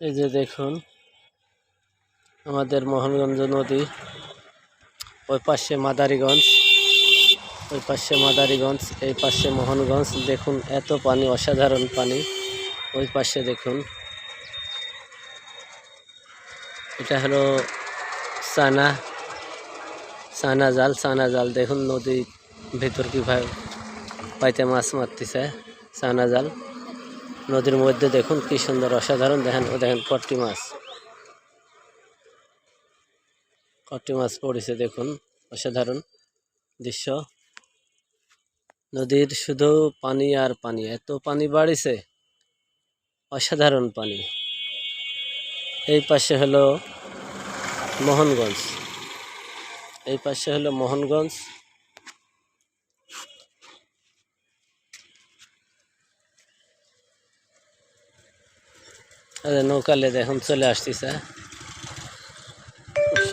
এই যে দেখুন, আমাদের মোহনগঞ্জ নদী, ওই পাশে মাদারীগঞ্জ, ওই পাশে মাদারীগঞ্জ, এই পাশে মোহনগঞ্জ। দেখুন, এত পানি, অসাধারণ পানি। ওই পাশে দেখুন, এটা হলো সানা সানা জাল সানা জাল। দেখুন নদীর ভেতর কীভাবে পাইতে মাছ মারতেছে সানা জাল। নদীর মধ্যে দেখুন কি সুন্দর অসাধারণ। দেখেন, ও দেখেন কট্টি মাছ। কট্টি মাছ পড়েছে, দেখুন, অসাধারণ দৃশ্য। নদীর শুধু পানি আর পানি, এত পানি বাড়িছে, অসাধারণ পানি। এই পাশে হলো মোহনগঞ্জ। এই পাশে হলো মোহনগঞ্জ। নৌকালে এখন চলে আসতেছে।